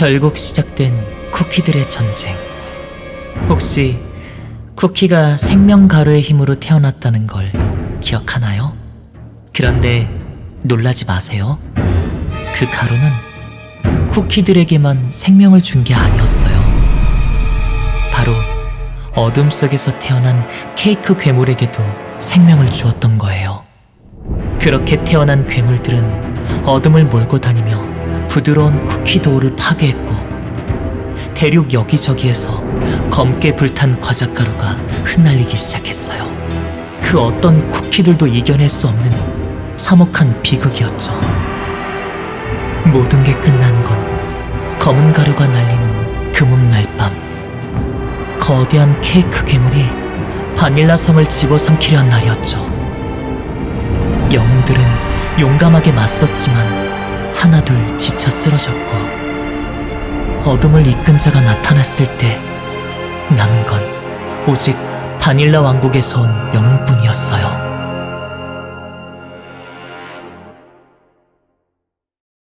결국 시작된 쿠키들의 전쟁. 혹시 쿠키가 생명 가루의 힘으로 태어났다는 걸 기억하나요? 그런데 놀라지 마세요. 그 가루는 쿠키들에게만 생명을 준 게 아니었어요. 바로 어둠 속에서 태어난 케이크 괴물에게도 생명을 주었던 거예요. 그렇게 태어난 괴물들은 어둠을 몰고 다니며 부드러운 쿠키 도우를 파괴했고 대륙 여기저기에서 검게 불탄 과자 가루가 흩날리기 시작했어요. 그 어떤 쿠키들도 이겨낼 수 없는 참혹한 비극이었죠. 모든 게 끝난 건 검은 가루가 날리는 금음날 밤. 거대한 케이크 괴물이 바닐라 섬을 집어삼키려 한 날이었죠. 영웅들은 용감하게 맞섰지만 하나둘 지쳐 쓰러졌고 어둠을 이끈 자가 나타났을 때 남은 건 오직 바닐라 왕국에서 온 영웅뿐이었어요.